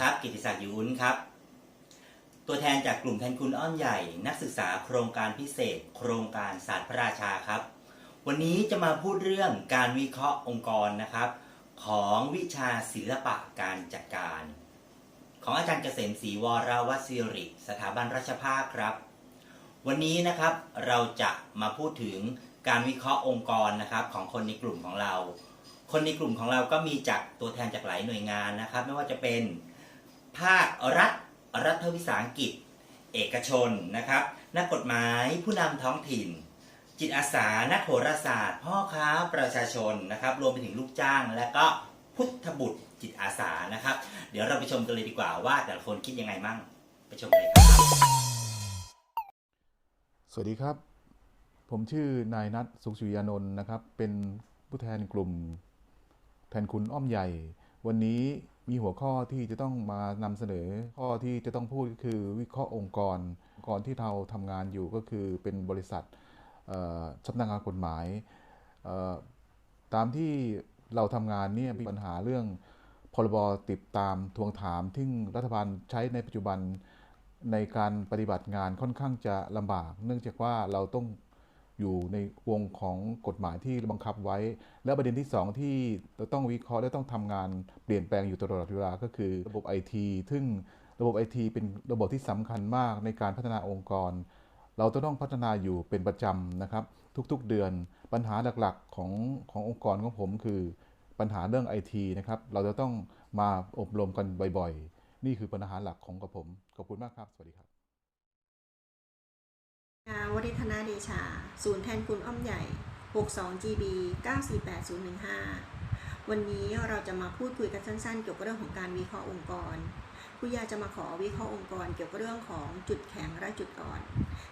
ครับ กิติศักดิ์ยุนครับ ตัวแทนจากกลุ่มแทนคุณอ้อมใหญ่ นักศึกษาโครงการพิเศษ โครงการศาสตร์พระราชาครับ วันนี้จะมาพูดเรื่องการวิเคราะห์องค์กรนะครับ ของวิชาศิลปะการจัดการ ของอาจารย์เกษมศรีวรวศิริ สถาบันราชภาคครับ วันนี้นะครับเราจะมาพูดถึงการวิเคราะห์องค์กรนะครับของคนในกลุ่มของเราคนในกลุ่มของเราก็มีจากตัวแทนจากหลายหน่วยงานนะครับ ไม่ว่าจะเป็น ภาครัฐ รัฐวิสาหกิจ เอกชนนะครับ นักกฎหมายผู้นำท้องถิ่น จิตอาสานักโหราศาสตร์ พ่อค้าประชาชนนะครับ รวมไปถึงลูกจ้าง และก็พุทธบุตรจิตอาสานะครับ เดี๋ยวเราไปชมกันเลยดีกว่าว่าแต่ละคนคิดยังไงมั่งไปชมกันเลยครับ สวัสดีครับ ผมชื่อนายนัทสุขสุริยานนท์นะครับ เป็นผู้แทนกลุ่ม แทนคุณอ้อมใหญ่ วันนี้ มีหัวข้อที่จะต้องมานำเสนอ ข้อที่จะต้องพูดก็คือวิเคราะห์องค์กรองค์กรที่เราทำงานอยู่ก็คือเป็นบริษัทเอ่อสำนักงานกฎหมาย ตามที่เราทำงานเนี่ยมีปัญหาเรื่องพรบติดตามทวงถามที่รัฐบาลใช้ในปัจจุบันในการปฏิบัติงานค่อนข้างจะลำบาก เนื่องจากว่าเราต้อง อยู่ในวงของกฎหมายที่บังคับไว้ และประเด็นที่สองที่เราต้องวิเคราะห์และต้องทำงานเปลี่ยนแปลงอยู่ตลอดเวลาก็คือระบบไอทีซึ่งระบบไอทีเป็นระบบที่สำคัญมากในการพัฒนาองค์กร เราจะต้องพัฒนาอยู่เป็นประจำนะครับ ทุกๆเดือนปัญหาหลักๆของขององค์กรของผมคือปัญหาเรื่องไอทีนะครับ เราจะต้องมาอบรมกันบ่อยๆ นี่คือปัญหาหลักของกับผม ขอบคุณมากครับ สวัสดีครับ วริธนาเดชา ศูนย์แทนคุณอ้อมใหญ่ 62 GB 948015 วันนี้เราจะมาพูดคุยกันสั้นๆ เกี่ยวกับเรื่องของการวิเคราะห์องค์กรครูยาจะมาขอวิเคราะห์องค์กร เกี่ยวกับเรื่องของจุดแข็งและจุดอ่อน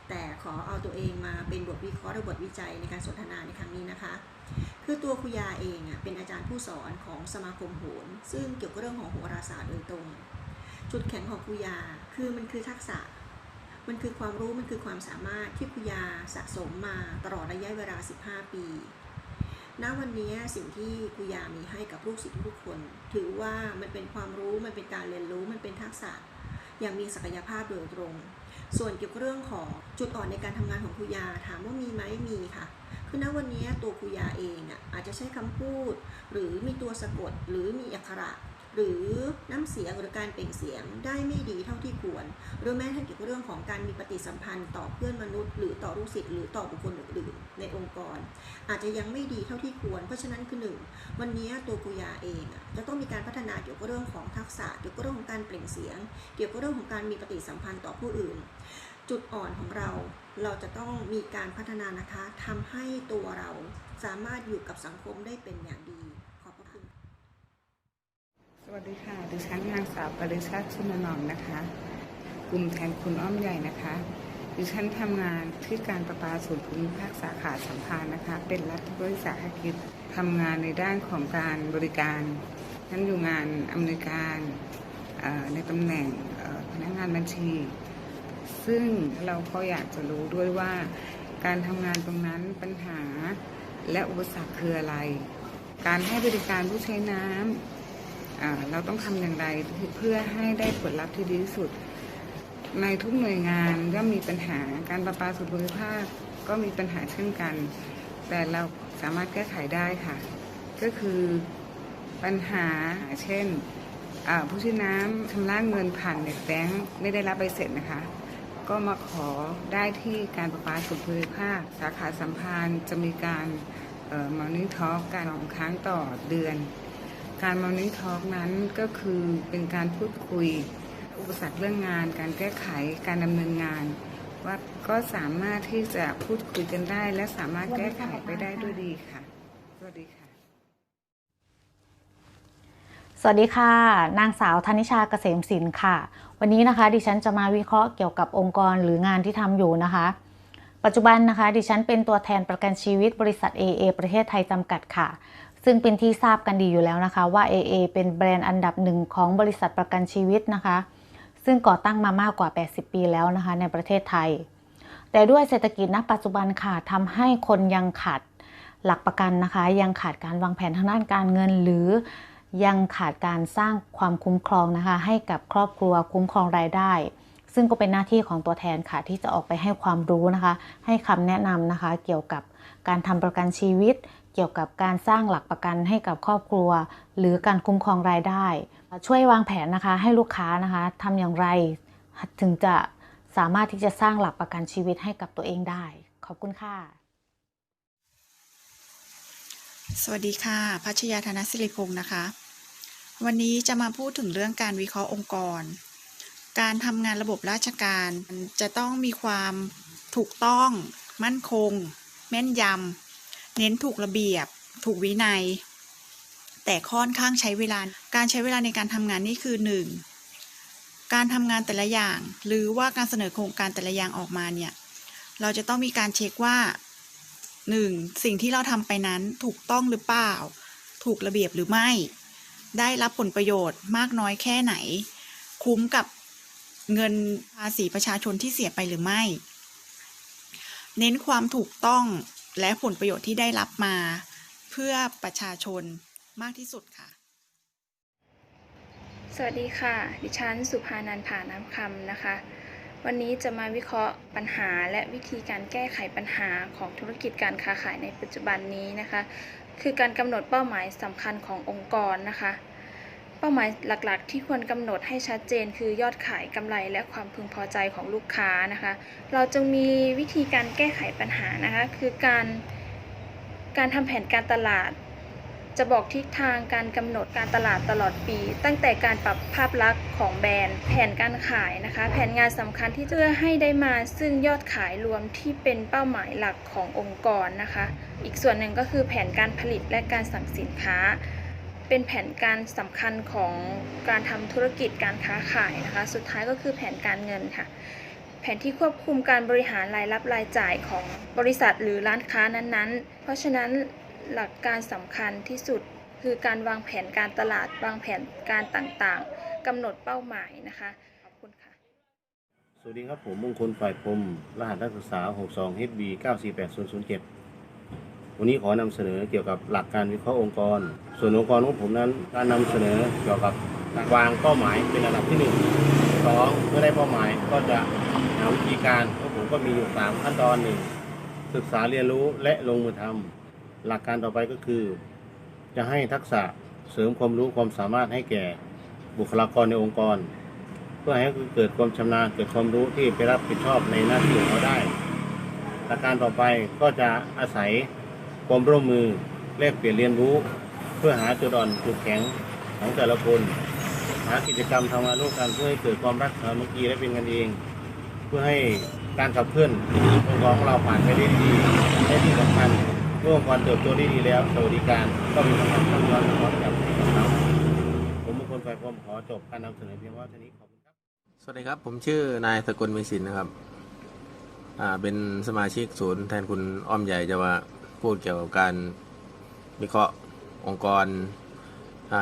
แต่ขอเอาตัวเองมาเป็นบทวิเคราะห์หรือบทวิจัยในการสนทนาในครั้งนี้นะคะ คือตัวครูยาเองเป็นอาจารย์ผู้สอนของสมาคมโหรซึ่งเกี่ยวกับเรื่องของโหราศาสตร์โดยตรง จุดแข็งของครูยาคือมันคือทักษะ มันคือความรู้มันคือความสามารถที่ครูยาสะสมมาตลอดระยะเวลา 15 ปี ณ วันนี้สิ่งที่ครูยามีให้กับลูกศิษย์ทุกคน ถือว่ามันเป็นความรู้มันเป็นการเรียนรู้มันเป็นทักษะอย่างมีศักยภาพโดยตรง ส่วนเกี่ยวกับเรื่องของจุดอ่อนในการทำงานของครูยาถามว่ามีไหมมีค่ะ คือณวันนี้ตัวครูยาเองอะอาจจะใช้คำพูด หรือมีตัวสะกดหรือมีอักขระ หรือน้ำเสียงหรือการเปล่งเสียงได้ไม่ดีเท่าที่ควร หรือแม้แต่เกี่ยวกับเรื่องของการมีปฏิสัมพันธ์ต่อเพื่อนมนุษย์ หรือต่อลูกศิษย์หรือต่อบุคคลอื่นๆในองค์กร อาจจะยังไม่ดีเท่าที่ควร เพราะฉะนั้นคือหนึ่งวันนี้ตัวกุยาเองจะต้องมีการพัฒนาเกี่ยวกับเรื่องของทักษะ เกี่ยวกับเรื่องของการเปล่งเสียง เกี่ยวกับเรื่องของการมีปฏิสัมพันธ์ต่อผู้อื่น จุดอ่อนของเราเราจะต้องมีการพัฒนานะคะทำให้ตัวเราสามารถอยู่กับสังคมได้เป็นอย่างดี ขอบพระคุณ ส วัสดีค่ะ ดิฉันนางสาวปริชาติชุนนอมนะคะ กลุ่มแทนคุณอ้อมใหญ่นะคะ ดิฉันทำงานที่การประปาส่วนภูมิภาคสาขาสัมพันธ์นะคะ เป็นรัฐบริษัทกิจทำงานในด้านของการบริการฉันอยู่งานอำนวยการในตำแหน่งพนักงานบัญชี ซึ่งเราก็อยากจะรู้ด้วยว่า การทำงานตรงนั้นปัญหาและอุปสรรคคืออะไร การให้บริการผู้ใช้น้ำอ่า เราต้องทำอย่างไรเพื่อให้ได้ผลลัพธ์ที่ดีที่สุด ในทุกหน่วยงานก็มีปัญหาการประปาส่วนภูมิภาคก็มีปัญหาเช่นกัน แต่เราสามารถแก้ไขได้ค่ะ ก็คือปัญหาเช่นผู้ใช้น้ำชำระเงินผ่านเน็ตแบงค์ไม่ได้รับใบเสร็จนะคะ ก็มาขอได้ที่การประปาส่วนภูมิภาค สาขาสัมพันธ์จะมีการมอนิทอ k การสองครั้งต่อเดือน การมอร์นิ่งทอ k นั้นก็คือเป็นการพูดคุย อุปสรรคเรื่องงาน การแก้ไขการดำเนินงาน ว่าก็สามารถที่จะพูดคุยกันได้ และสามารถแก้ไขไปได้ด้วยดีค่ะสวัสดีค่ะ สวัสดีค่ะ นางสาวธนิชาเกษมศิลป์ค่ะ วันนี้นะคะดิฉันจะมาวิเคราะห์เกี่ยวกับองค์กรหรืองานที่ทำอยู่นะคะ ปัจจุบันนะคะ ดิฉันเป็นตัวแทนประกันชีวิตบริษัท AA ประเทศไทยจำกัดค่ะ ซึ่งเป็นที่ทราบกันดีอยู่แล้วนะคะว่า AA เป็นแบรนด์อันดับหนึ่งของบริษัทประกันชีวิตนะคะ ซึ่งก่อตั้งมามากกว่า 80 ปีแล้วนะคะ ในประเทศไทย แต่ด้วยเศรษฐกิจณปัจจุบันค่ะทำให้คนยังขาดหลักประกันนะคะ ยังขาดการวางแผนทางด้านการเงิน หรือยังขาดการสร้างความคุ้มครองนะคะ ให้กับครอบครัวคุ้มครองรายได้ ซึ่งก็เป็นหน้าที่ของตัวแทนค่ะ ที่จะออกไปให้ความรู้นะคะ ให้คำแนะนำนะคะ เกี่ยวกับการทำประกันชีวิต เกี่ยวกับการสร้างหลักประกันให้กับครอบครัว หรือการคุ้มครองรายได้ ช่วยวางแผนนะคะให้ลูกค้านะคะทำอย่างไรถึงจะสามารถที่จะสร้างหลักประกันชีวิตให้กับตัวเองได้ ขอบคุณค่ะ สวัสดีค่ะ พัชยาธนสิริพงศ์นะคะ วันนี้จะมาพูดถึงเรื่องการวิเคราะห์องค์กร การทำงานระบบราชการจะต้องมีความถูกต้อง มั่นคง แม่นยำ เน้นถูกระเบียบ ถูกวินัย แต่ค่อนข้างใช้เวลา การใช้เวลาในการทำงานนี่คือ 1. การทำงานแต่ละอย่าง หรือว่าการเสนอโครงการแต่ละอย่างออกมาเนี่ย เราจะต้องมีการเช็คว่าหนึ่งสิ่งที่เราทำไปนั้นถูกต้องหรือเปล่า ถูกระเบียบหรือไม่ ได้รับผลประโยชน์มากน้อยแค่ไหน คุ้มกับเงินภาษีประชาชนที่เสียไปหรือไม่ เน้นความถูกต้อง และผลประโยชน์ที่ได้รับมา เพื่อประชาชนมากที่สุดค่ะ สวัสดีค่ะ ดิฉันสุภานันท์ผาน้ำคำนะคะ วันนี้จะมาวิเคราะห์ปัญหาและวิธีการแก้ไขปัญหาของธุรกิจการค้าขายในปัจจุบันนี้นะคะ คือการกำหนดเป้าหมายสำคัญขององค์กรนะคะ ป้าหมายหลักๆ ที่ควรกำหนดให้ชัดเจน คือยอดขายกำไรและความพึงพอใจของลูกค้านะคะ เราจึงมีวิธีการแก้ไขปัญหานะคะ คือการการทำแผนการตลาด จะบอกทิศทางการกำหนดการตลาดตลอดปี ตั้งแต่การปรับภาพลักษณ์ของแบรนด์ แผนการขายนะคะ แผนงานสำคัญที่เพื่อให้ได้มาซึ่งยอดขายรวมที่เป็นเป้าหมายหลักขององค์กรนะคะ อีกส่วนหนึ่งก็คือแผนการผลิตและการสั่งสินค้า เป็นแผนการสำคัญของการทำธุรกิจการค้าขายนะคะ สุดท้ายก็คือแผนการเงินค่ะ แผนที่ควบคุมการบริหารรายรับรายจ่ายของบริษัทหรือร้านค้านั้นๆ เพราะฉะนั้นหลักการสำคัญที่สุดคือการวางแผนการตลาดวางแผนการต่างๆกำหนดเป้าหมายนะคะขอบคุณค่ะ สวัสดีครับผมมงคลฝ่ายพรมรหัสนักศึกษา 62 HB 948007 วันนี้ขอนำเสนอเกี่ยวกับหลักการวิเคราะห์องค์กร ส่วนองค์กรของผมนั้นการนำเสนอเกี่ยวกับการวางเป้าหมายเป็นระดับที่1 2เมื่อได้เป้าหมายก็จะหาวิธีการของผมก็มีอยู่ 3 ขั้นตอนหนึ่งศึกษาเรียนรู้และลงมือทำหลักการต่อไปก็คือ จะให้ทักษะเสริมความรู้ความสามารถให้แก่บุคลากรในองค์กร เพื่อให้เกิดความชำนาญเกิดความรู้ที่ไปรับผิดชอบในหน้าที่ของเขาได้ หลักการต่อไปก็จะอาศัย ความร่วมมือแลกเปลี่ยนเรียนรู้ เพื่อหาจุดอ่อนจุดแข็งของแต่ละคนหากิจกรรมทำงานร่วมกันเพื่อให้เกิดความรักสามัคคีและเป็นกันเอง เพื่อให้การขับเคลื่อนองค์กรของเราผ่านไปได้ดีและที่สำคัญเมื่อองค์กรเติบโตได้ดีแล้วสวัสดิการก็มีความสำคัญสำคัญกับเราผมมงคลฝ่ายความขอจบการนำเสนอเพียงว่าเท่านี้ขอบคุณครับ สวัสดีครับ ผมชื่อนายสกลมีสินนะครับ อ่าเป็นสมาชิกศูนย์แทนคุณอ้อมใหญ่จะมา พูดเกี่ยวกับการวิเคราะห์องค์กร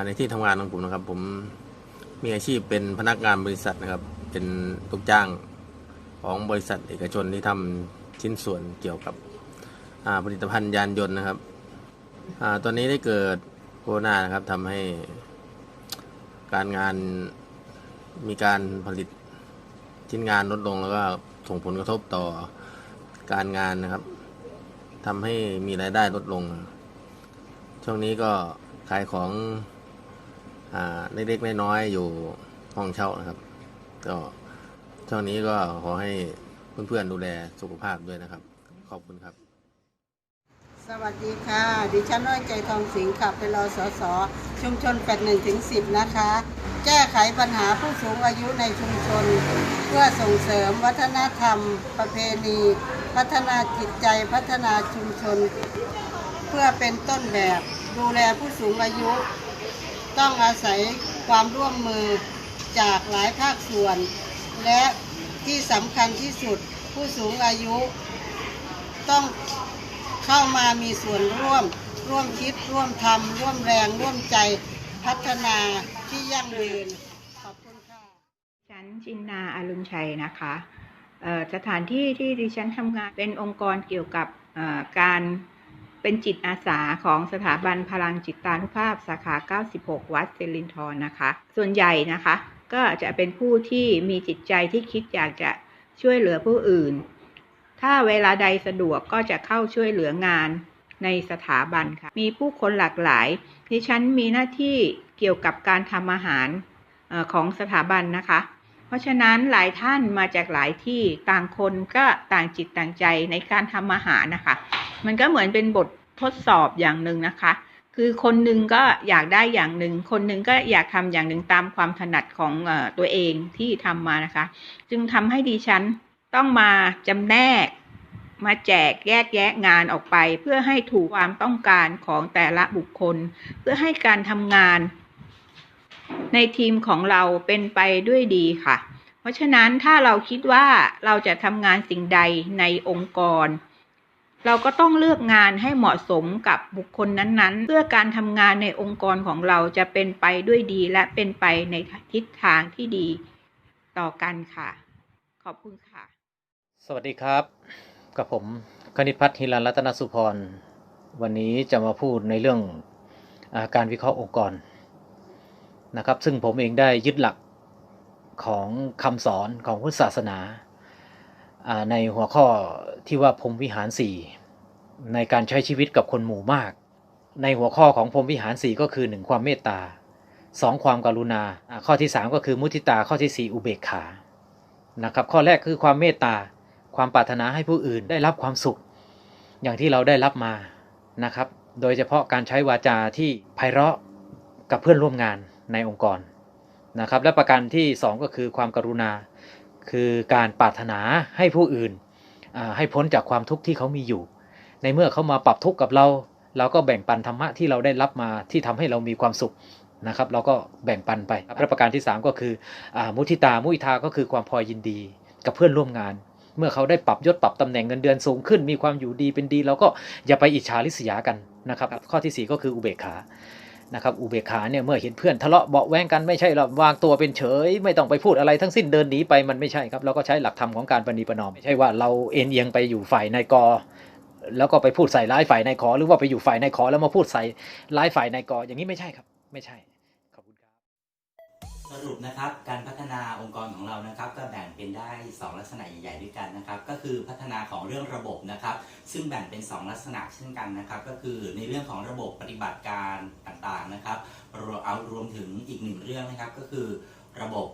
ในที่ทำงานของผมนะครับ ผมมีอาชีพเป็นพนักงานบริษัทนะครับ เป็นลูกจ้างของบริษัทเอกชนที่ทำชิ้นส่วนเกี่ยวกับผลิตภัณฑ์ยานยนต์นะครับอตอนนี้ได้เกิดโควิดนะครับทำให้การงานมีการผลิตชิ้นงานลดลงแล้วก็ส่งผลกระทบต่อการงานนะครับ ทำให้มีรายได้ลดลง ช่วงนี้ก็ขายของอ่าเล็กๆน้อยๆอยู่ห้องเช่านะครับ ก็ช่วงนี้ก็ขอให้เพื่อนๆดูแลสุขภาพด้วยนะครับ ขอบคุณครับ สวัสดีค่ะ ดิฉันน้อยใจทองสิงห์ขับเป็นรอสอสอชุมชน81ถึง10นะคะ แก้ไขปัญหาผู้สูงอายุในชุมชน เพื่อส่งเสริมวัฒนธรรม ประเพณี พัฒนาจิตใจพัฒนาชุมชน เพื่อเป็นต้นแบบดูแลผู้สูงอายุ ต้องอาศัยความร่วมมือจากหลายภาคส่วน และที่สำคัญที่สุดผู้สูงอายุ ต้องเข้ามามีส่วนร่วม ร่วมคิดร่วมทำร่วมแรงร่วมใจพัฒนาที่ยั่งยืน ขอบคุณค่ะ ฉันจินนาอารุณชัยนะคะ สถานที่ที่ดิฉันทำงานเป็นองค์กรเกี่ยวกับการเป็นจิตอาสาของสถาบันพลังจิตตานุภาพสาขา 96 วัดเซรินทรนะคะ ส่วนใหญ่นะคะ ก็จะเป็นผู้ที่มีจิตใจที่คิดอยากจะช่วยเหลือผู้อื่น ถ้าเวลาใดสะดวกก็จะเข้าช่วยเหลืองานในสถาบันค่ะ มีผู้คนหลากหลายดิฉันมีหน้าที่เกี่ยวกับการทำอาหารของสถาบันนะคะ ราะฉะนั้นหลายท่านมาจากหลายที่ต่างคนก็ต่างจิตต่างใจในการทำอาหารนะคะ มันก็เหมือนเป็นบททดสอบอย่างหนึ่งนะคะ คือคนหนึ่งก็อยากได้อย่างหนึ่ง คนหนึ่งก็อยากทำอย่างหนึ่งตามความถนัดของตัวเองที่ทำมานะคะ จึงทำให้ดิฉันต้องมาจำแนก มาแจกแยกแยะงานออกไป เพื่อให้ถูกความต้องการของแต่ละบุคคล เพื่อให้การทำงาน ในทีมของเราเป็นไปด้วยดีค่ะ เพราะฉะนั้นถ้าเราคิดว่าเราจะทำงานสิ่งใดในองค์กร เราก็ต้องเลือกงานให้เหมาะสมกับบุคคลนั้นๆ เพื่อการทำงานในองค์กรของเราจะเป็นไปด้วยดีและเป็นไปในทิศทางที่ดีต่อกันค่ะ ขอบคุณค่ะ สวัสดีครับ กับผมคณิตพัฒน์ฮิรันรัตนสุพร วันนี้จะมาพูดในเรื่องอาการวิเคราะห์องค์กร นะครับ ซึ่งผมเองได้ยึดหลักของคำสอนของพุทธศาสนา ในหัวข้อที่ว่าพรมวิหารสี่ในการใช้ชีวิตกับคนหมู่มาก ในหัวข้อของพรมวิหารสี่ก็คือหนึ่งความเมตตาสองความกรุณาอ่าข้อที่สามก็คือมุทิตาข้อที่สี่อุเบกขานะครับ ข้อแรกคือความเมตตา ความปรารถนาให้ผู้อื่นได้รับความสุข อย่างที่เราได้รับมานะครับ โดยเฉพาะการใช้วาจาที่ไพเราะกับเพื่อนร่วมงาน ในองค์กรนะครับ และประการที่ 2 ก็คือความกรุณา คือการปรารถนาให้ผู้อื่นให้พ้นจากความทุกข์ที่เขามีอยู่ ในเมื่อเขามาปรับทุกข์กับเรา เราก็แบ่งปันธรรมะที่เราได้รับมาที่ทำให้เรามีความสุขนะครับ เราก็แบ่งปันไปและประการที่ 3 ก็คืออมุทิตามุทิตาก็คือความพอยินดีกับเพื่อนร่วมงาน เมื่อเขาได้ปรับยศปรับตำแหน่งเงินเดือนสูงขึ้น มีความอยู่ดีเป็นดี เราก็อย่าไปอิจฉาริษยากันนะครับ ข้อทีสี่4 ก็คืออุเบกขา นะครับอุเบกขาเนี่ยเมื่อเห็นเพื่อนทะเลาะเบาแวงกันไม่ใช่เราวางตัวเป็นเฉย ไม่ต้องไปพูดอะไรทั้งสิ้นเดินหนีไปมันไม่ใช่ครับเราก็ใช้หลักธรรมของการปณีประนอมไม่ใช่ว่าเราเอ็นเอียงไปอยู่ฝ่ายนายกแล้วก็ไปพูดใส่ร้ายฝ่ายนายขอ หรือว่าไปอยู่ฝ่ายนายขอแล้วมาพูดใส่ร้ายฝ่ายนายกอย่างนี้ไม่ใช่ครับ ไม่ใช่ สรุปนะครับการพัฒนาองค์กรของเรานะครับ ก็แบ่งเป็นได้ 2 ลักษณะใหญ่ๆด้วยกันนะครับ ก็คือพัฒนาของเรื่องระบบนะครับ ซึ่งแบ่งเป็น 2 ลักษณะเช่นกันนะครับ ก็คือในเรื่องของระบบปฏิบัติการต่างๆนะครับเอารวมถึงอีกหนึ่งเรื่องนะครับก็คือระบบ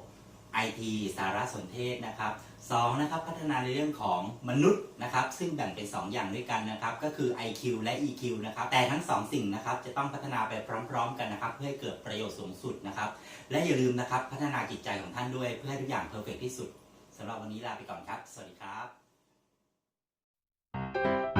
IT สารสนเทศนะครับ สองนะครับพัฒนาในเรื่องของมนุษย์นะครับซึ่งแบ่งเป็น 2 อย่างด้วยกันนะครับก็คือ IQ และ EQ นะครับแต่ทั้ง 2 สิ่งนะครับจะต้องพัฒนาไปพร้อม ๆ กันนะครับเพื่อให้เกิดประโยชน์สูงสุดนะครับและอย่าลืมนะครับพัฒนาจิตใจของท่านด้วยเพื่อให้ทุกอย่างเพอร์เฟกที่สุดสำหรับวันนี้ลาไปก่อนครับ สวัสดีครับ